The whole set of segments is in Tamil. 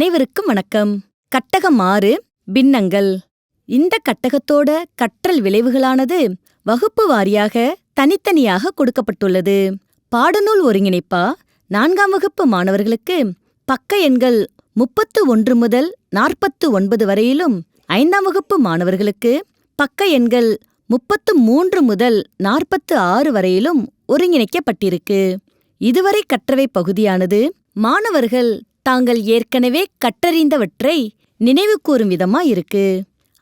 அனைவருக்கும் வணக்கம். கட்டகம் ஆறு பின்னங்கள். இந்த கட்டகத்தோட கற்றல் விளைவுகளானது வகுப்பு வாரியாக தனித்தனியாக கொடுக்கப்பட்டுள்ளது. பாடநூல் ஒருங்கிணைப்பா? நான்காம் வகுப்பு மாணவர்களுக்கு பக்க எண்கள் முப்பத்து ஒன்று முதல் நாற்பத்து ஒன்பது வரையிலும் ஐந்தாம் வகுப்பு மாணவர்களுக்கு பக்க எண்கள் முப்பத்து மூன்று முதல் நாற்பத்து ஆறு வரையிலும் ஒருங்கிணைக்கப்பட்டிருக்கு. இதுவரை கற்றவை பகுதியானது மாணவர்கள் தாங்கள் ஏற்கனவே கற்றறிந்தவற்றை நினைவு கூறும் விதமா இருக்கு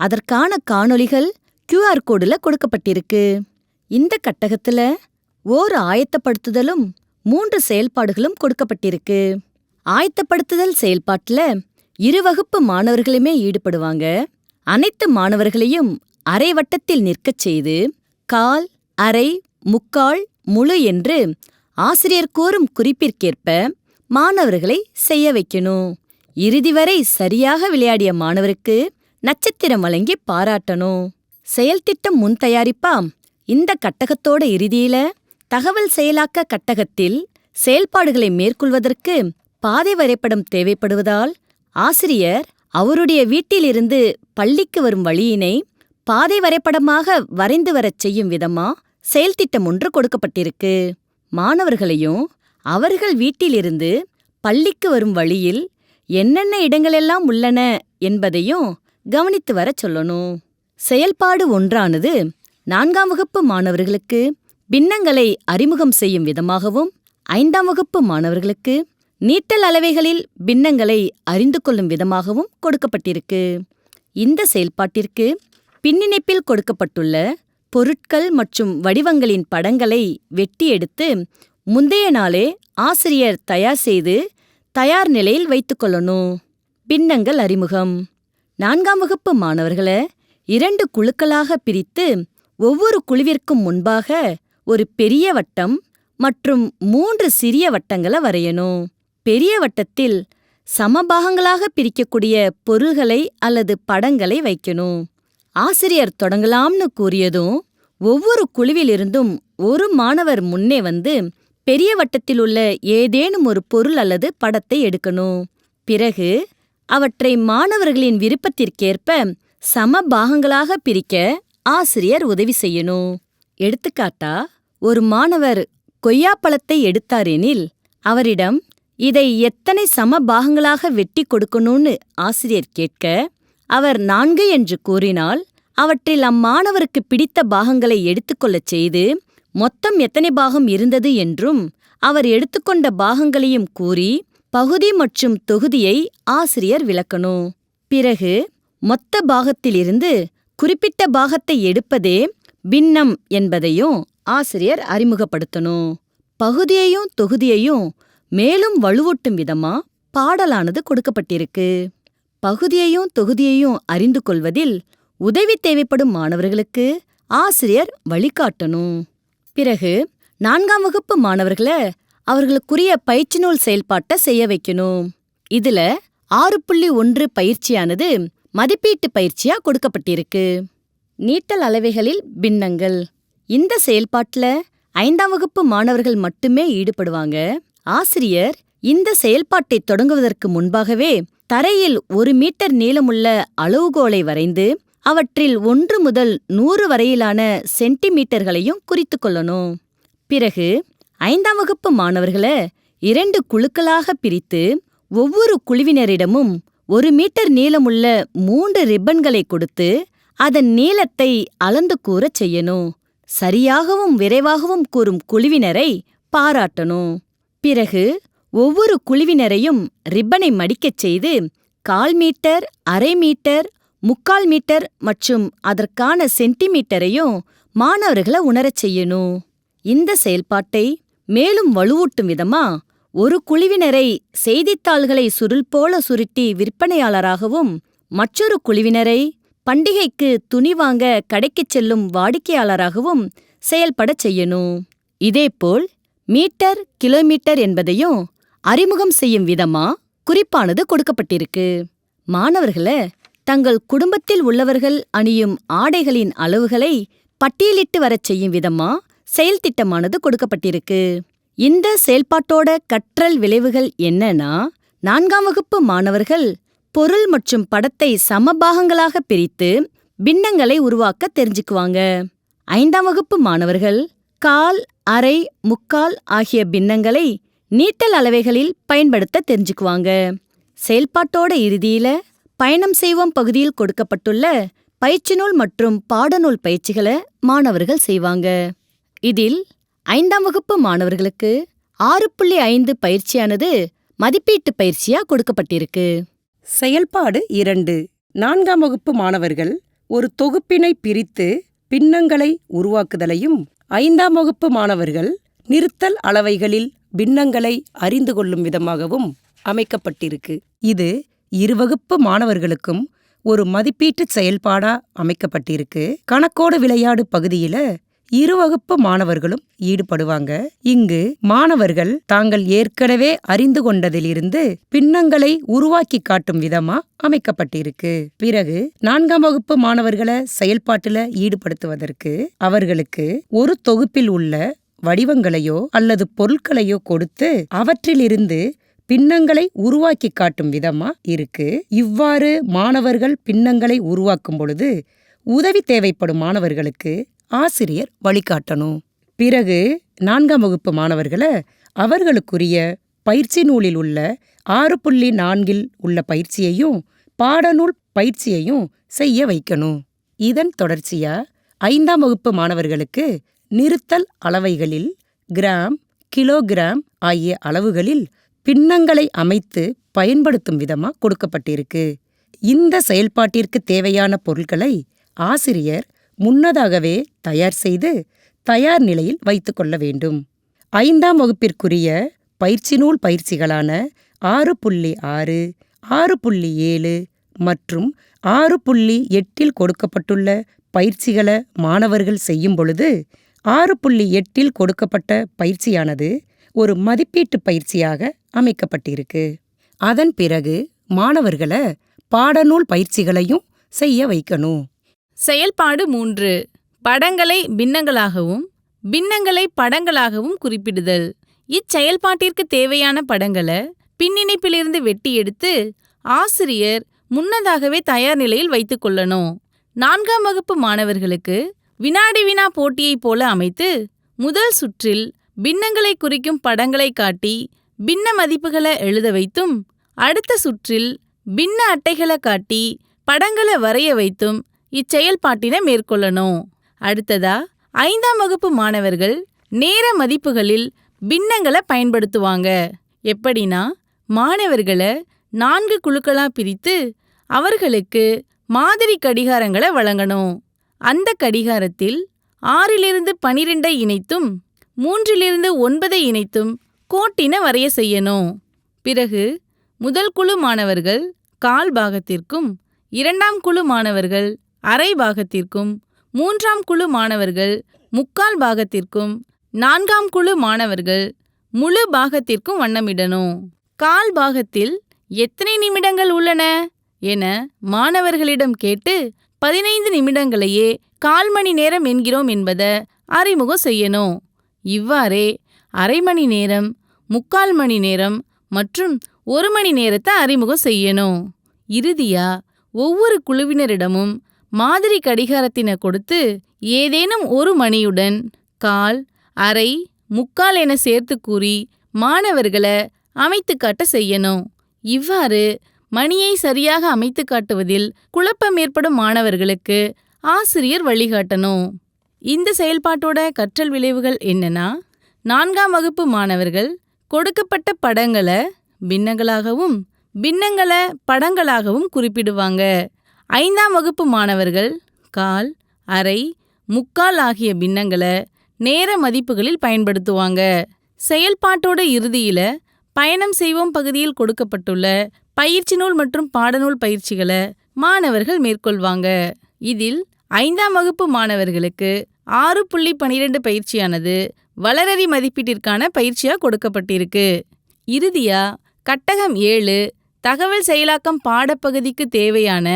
அதற்கான காணொளிகள் கியூஆர் கோடுல கொடுக்கப்பட்டிருக்கு. இந்த கட்டகத்துல ஓர் ஆயத்தப்படுத்துதலும் மூன்று செயல்பாடுகளும் கொடுக்கப்பட்டிருக்கு. ஆயத்தப்படுத்துதல் செயல்பாட்டுல இரு வகுப்பு மாணவர்களுமே ஈடுபடுவாங்க. அனைத்து மாணவர்களையும் அரை வட்டத்தில் நிற்கச் செய்து கால் அரை முக்கால் முழு என்று ஆசிரியர் கூறும் குறிப்பிற்கேற்ப மாணவர்களை செய்ய வைக்கணும். இறுதி வரை சரியாக விளையாடிய மாணவருக்கு நட்சத்திரம் வழங்கி பாராட்டணும். செயல்திட்டம் முன் தயாரிப்பாம். இந்த கட்டகத்தோட இறுதியில தகவல் செயலாக்க கட்டகத்தில் செயல்பாடுகளை மேற்கொள்வதற்கு பாதை வரைபடம் தேவைப்படுவதால் ஆசிரியர் அவருடைய வீட்டிலிருந்து பள்ளிக்கு வரும் வழியினை பாதை வரைபடமாக வரைந்து வரச் செய்யும் விதமா செயல்திட்டம் ஒன்று கொடுக்கப்பட்டிருக்கு. மாணவர்களையும் அவர்கள் வீட்டிலிருந்து பள்ளிக்கு வரும் வழியில் என்னென்ன இடங்களெல்லாம் உள்ளன என்பதையும் கவனித்து வரச் சொல்லணும். செயல்பாடு ஒன்றானது நான்காம் வகுப்பு மாணவர்களுக்கு பின்னங்களை அறிமுகம் செய்யும் விதமாகவும் ஐந்தாம் வகுப்பு மாணவர்களுக்கு நீட்டல் அளவைகளில் பின்னங்களை அறிந்து கொள்ளும் விதமாகவும் கொடுக்கப்பட்டிருக்கு. இந்த செயல்பாட்டிற்கு பின்னிணைப்பில் கொடுக்கப்பட்டுள்ள பொருட்கள் மற்றும் வடிவங்களின் படங்களை வெட்டி எடுத்து முந்தைய நாளே ஆசிரியர் தயார் செய்து தயார் நிலையில் வைத்துக்கொள்ளணும் பின்னங்கள் அறிமுகம். நான்காம் வகுப்பு மாணவர்களை இரண்டு குழுக்களாக பிரித்து ஒவ்வொரு குழுவிற்கும் முன்பாக ஒரு பெரிய வட்டம் மற்றும் மூன்று சிறிய வட்டங்களை வரையணும். பெரிய வட்டத்தில் சமபாகங்களாக பிரிக்கக்கூடிய பொருள்களை அல்லது படங்களை வைக்கணும். ஆசிரியர் தொடங்கலாம்னு கூறியதும் ஒவ்வொரு குழுவிலிருந்தும் ஒரு மாணவர் முன்னே வந்து பெரிய வட்டத்தில் உள்ள ஏதேனும் ஒரு பொருள் அல்லது படத்தை எடுக்கணும். பிறகு அவற்றை மாணவர்களின் விருப்பத்திற்கேற்ப சம பாகங்களாக பிரிக்க ஆசிரியர் உதவி செய்யணும். எடுத்துக்காட்டா ஒரு மாணவர் கொய்யாப்பழத்தை எடுத்தாரெனில் அவரிடம் இதை எத்தனை சம பாகங்களாக வெட்டி கொடுக்கணும்னு ஆசிரியர் கேட்க அவர் நான்கு என்று கூறினால் அவற்றில் அம்மாணவருக்கு பிடித்த பாகங்களை எடுத்துக்கொள்ளச் செய்து மொத்தம் எத்தனை பாகம் இருந்தது என்றும் அவர் எடுத்துக்கொண்ட பாகங்களையும் கூறி பகுதி மற்றும் தொகுதியை ஆசிரியர் விளக்கணும். பிறகு மொத்த பாகத்திலிருந்து குறிப்பிட்ட பாகத்தை எடுப்பதே பின்னம் என்பதையும் ஆசிரியர் அறிமுகப்படுத்தணும். பகுதியையும் தொகுதியையும் மேலும் வலுவூட்டும் விதமா பாடலானது கொடுக்கப்பட்டிருக்கு. பகுதியையும் தொகுதியையும் அறிந்து கொள்வதில் உதவி தேவைப்படும் மாணவர்களுக்கு ஆசிரியர் வழிகாட்டணும். பிறகு நான்காம் வகுப்பு மாணவர்களை அவர்களுக்குரிய பயிற்சி நூல் செயல்பாட்டை செய்ய வைக்கணும். இதுல ஆறு புள்ளி ஒன்று பயிற்சியானது மதிப்பீட்டு பயிற்சியா கொடுக்கப்பட்டிருக்கு. நீட்டல் அளவைகளில் பின்னங்கள். இந்த செயல்பாட்டுல ஐந்தாம் வகுப்பு மாணவர்கள் மட்டுமே ஈடுபடுவாங்க. ஆசிரியர் இந்த செயல்பாட்டை தொடங்குவதற்கு முன்பாகவே தரையில் ஒரு மீட்டர் நீளமுள்ள அளவுகோலை வரைந்து அவற்றில் ஒன்று முதல் நூறு வரையிலான சென்டிமீட்டர்களையும் குறித்து கொள்ளணும். பிறகு ஐந்தாம் வகுப்பு மாணவர்களை இரண்டு குழுக்களாக பிரித்து ஒவ்வொரு குழுவினரிடமும் ஒரு மீட்டர் நீளமுள்ள மூன்று ரிப்பன்களை கொடுத்து அதன் நீளத்தை அளந்து கூறச் செய்யணும். சரியாகவும் விரைவாகவும் கூறும் குழுவினரை பாராட்டணும். பிறகு ஒவ்வொரு குழுவினரையும் ரிப்பனை மடிக்கச் செய்து கால் மீட்டர் அரை மீட்டர் முக்கால் மீட்டர் மற்றும் அதற்கான சென்டிமீட்டரையும் மாணவர்களை உணரச் செய்யணும். இந்த செயல்பாட்டை மேலும் வலுவூட்டும் விதமா ஒரு குழுவினரை செய்தித்தாள்களை சுருள் போல சுருட்டி விற்பனையாளராகவும் மற்றொரு குழுவினரை பண்டிகைக்கு துணி வாங்க கடைக்குச் செல்லும் வாடிக்கையாளராகவும் செயல்படச் செய்யணும். இதேபோல் மீட்டர் கிலோமீட்டர் என்பதையும் அறிமுகம் செய்யும் விதமா குறிப்பானது கொடுக்கப்பட்டிருக்கு. மாணவர்களை தங்கள் குடும்பத்தில் உள்ளவர்கள் அணியும் ஆடைகளின் அளவுகளை பட்டியலிட்டு வரச் செய்யும் விதமா செயல்திட்டமானது கொடுக்கப்பட்டிருக்கு. இந்த செயல்பாட்டோட கற்றல் விளைவுகள் என்னன்னா நான்காம் வகுப்பு மாணவர்கள் பொருள் மற்றும் படத்தை சமபாகங்களாக பிரித்து பின்னங்களை உருவாக்க தெரிஞ்சுக்குவாங்க. ஐந்தாம் வகுப்பு மாணவர்கள் கால் அரை முக்கால் ஆகிய பின்னங்களை நீட்டல் அளவைகளில் பயன்படுத்த தெரிஞ்சுக்குவாங்க. செயல்பாட்டோட இறுதியில பயணம் செய்வோம் பகுதியில் கொடுக்கப்பட்டுள்ள பயிற்சி நூல் மற்றும் பாடநூல் பயிற்சிகளை மாணவர்கள் செய்வாங்க. இதில் ஐந்தாம் வகுப்பு மாணவர்களுக்கு ஆறு புள்ளி ஐந்து பயிற்சியானது மதிப்பீட்டு பயிற்சியா கொடுக்கப்பட்டிருக்கு. செயல்பாடு இரண்டு. நான்காம் வகுப்பு மாணவர்கள் ஒரு தொகுப்பினை பிரித்து பின்னங்களை உருவாக்குதலையும் ஐந்தாம் வகுப்பு மாணவர்கள் நிறுத்தல் அளவைகளில் பின்னங்களை அறிந்து கொள்ளும் விதமாகவும் அமைக்கப்பட்டிருக்கு. இது இருவகுப்பு மாணவர்களுக்கும் ஒரு மதிப்பீட்டு செயல்பாடா அமைக்கப்பட்டிருக்கு. கணக்கோடு விளையாடு பகுதியில இருவகுப்பு மாணவர்களும் ஈடுபடுவாங்க. இங்கு மாணவர்கள் தாங்கள் ஏற்கனவே அறிந்து கொண்டதிலிருந்து பின்னங்களை உருவாக்கி காட்டும் விதமா அமைக்கப்பட்டிருக்கு. பிறகு நான்காம் வகுப்பு மாணவர்களை செயல்பாட்டுல ஈடுபடுத்துவதற்கு அவர்களுக்கு ஒரு தொகுப்பில் உள்ள வடிவங்களையோ அல்லது பொருட்களையோ கொடுத்து அவற்றிலிருந்து பின்னங்களை உருவாக்கி காட்டும் விதமா இருக்கு. இவ்வாறு மாணவர்கள் பின்னங்களை உருவாக்கும் பொழுது உதவி தேவைப்படும் மாணவர்களுக்கு ஆசிரியர் வழிகாட்டணும். பிறகு நான்காம் வகுப்பு மாணவர்களை அவர்களுக்குரிய பயிற்சி நூலில் உள்ள ஆறு புள்ளி நான்கில் உள்ள பயிற்சியையும் பாடநூல் பயிற்சியையும் செய்ய வைக்கணும். இதன் தொடர்ச்சியா ஐந்தாம் வகுப்பு மாணவர்களுக்கு நிறுத்தல் அளவைகளில் கிராம் கிலோகிராம் ஆகிய அளவுகளில் பின்னங்களை அமைத்து பயன்படுத்தும் விதமா கொடுக்கப்பட்டிருக்கு. இந்த செயல்பாட்டிற்கு தேவையான பொருட்களை ஆசிரியர் முன்னதாகவே தயார் செய்து தயார் நிலையில் வைத்துக்கொள்ள வேண்டும். ஐந்தாம் வகுப்பிற்குரிய பயிற்சி நூல் பயிற்சிகளான ஆறு புள்ளி ஆறு ஆறு புள்ளி ஏழு மற்றும் ஆறு புள்ளி எட்டில் கொடுக்கப்பட்டுள்ள பயிற்சிகளை மாணவர்கள் செய்யும் பொழுது ஆறு புள்ளி எட்டில் கொடுக்கப்பட்ட பயிற்சியானது ஒரு மதிப்பீட்டு பயிற்சியாக அமைக்கப்பட்டிருக்கு. அதன் பிறகு மாணவர்களை பாடநூல் பயிற்சிகளையும் செய்ய வைக்கணும். செயல்பாடு மூன்று. படங்களை பின்னங்களாகவும் பின்னங்களை படங்களாகவும் குறிப்பிடுதல். இச்செயல்பாட்டிற்கு தேவையான படங்களை பின்னிணைப்பிலிருந்து வெட்டி எடுத்து ஆசிரியர் முன்னதாகவே தயார் நிலையில் வைத்துக் கொள்ளணும். நான்காம் வகுப்பு மாணவர்களுக்கு வினாடி வினா போட்டியைப் போல அமைத்து முதல் சுற்றில் பின்னங்களை குறிக்கும் படங்களை காட்டி பின்ன மதிப்புகளை எழுத வைத்தும் அடுத்த சுற்றில் பின்ன அட்டைகளை காட்டி படங்களை வரைய வைத்தும் இச்செயல்பாட்டினை மேற்கொள்ளணும். அடுத்ததா ஐந்தாம் வகுப்பு மாணவர்கள் நேர மதிப்புகளில் பின்னங்களை பயன்படுத்துவாங்க. எப்படின்னா மாணவர்களை நான்கு குழுக்களா பிரித்து அவர்களுக்கு மாதிரி கடிகாரங்களை வழங்கணும். அந்த கடிகாரத்தில் ஆறிலிருந்து பனிரெண்டை இணைத்தும் மூன்றிலிருந்து ஒன்பதை இணைத்தும் கோட்டின வரைய செய்யணும். பிறகு முதல் குழு மாணவர்கள் கால் பாகத்திற்கும் இரண்டாம் குழு மாணவர்கள் அரை பாகத்திற்கும் மூன்றாம் குழு மாணவர்கள் முக்கால் பாகத்திற்கும் நான்காம் குழு மாணவர்கள் முழு பாகத்திற்கும் வண்ணமிடணும். கால் பாகத்தில் எத்தனை நிமிடங்கள் உள்ளன? என மாணவர்களிடம் கேட்டு பதினைந்து நிமிடங்களையே கால் மணி நேரம் என்கிறோம் என்பதை அறிமுகம் செய்யணும். இவ்வாறே அரை மணி நேரம் முக்கால் மணி நேரம் மற்றும் ஒரு மணி நேரத்தை அறிமுகம் செய்யணும். இறுதியா ஒவ்வொரு குழுவினரிடமும் மாதிரி கடிகாரத்தினை கொடுத்து ஏதேனும் ஒரு மணியுடன் கால் அரை முக்கால் என சேர்த்து கூறி மாணவர்களை அமைத்து காட்ட செய்யணும். இவ்வாறு மணியை சரியாக அமைத்து காட்டுவதில் குழப்பம் ஏற்படும் மாணவர்களுக்கு ஆசிரியர் வழிகாட்டணும். இந்த செயல்பாட்டோட கற்றல் விளைவுகள் என்னன்னா நான்காம் வகுப்பு மாணவர்கள் கொடுக்கப்பட்ட படங்களை பின்னங்களாகவும் பின்னங்களை படங்களாகவும் குறிப்பிடுவாங்க. ஐந்தாம் வகுப்பு மாணவர்கள் கால் அரை முக்கால் ஆகிய பின்னங்களை நேர மதிப்புகளில் பயன்படுத்துவாங்க. செயல்பாட்டோட இறுதியில பயணம் செய்வோம் பகுதியில் கொடுக்கப்பட்டுள்ள பயிற்சி நூல் மற்றும் பாடநூல் பயிற்சிகளை மாணவர்கள் மேற்கொள்வாங்க. இதில் ஐந்தாம் வகுப்பு மாணவர்களுக்கு ஆறு புள்ளி பனிரெண்டு பயிற்சியானது வளரறி மதிப்பீட்டிற்கான பயிற்சியா கொடுக்கப்பட்டிருக்கு. இறுதியா கட்டகம் ஏழு தகவல் செயலாக்கம் பாடப்பகுதிக்கு தேவையான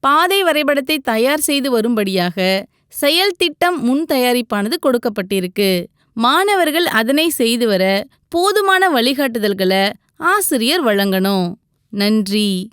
பாதை வரைபடத்தை தயார் செய்து வரும்படியாக செயல் திட்டம் முன் தயாரிப்பானது கொடுக்கப்பட்டிருக்கு. மாணவர்கள் அதனை செய்து வர போதுமான வழிகாட்டுதல்களை ஆசிரியர் வழங்கணும். நன்றி.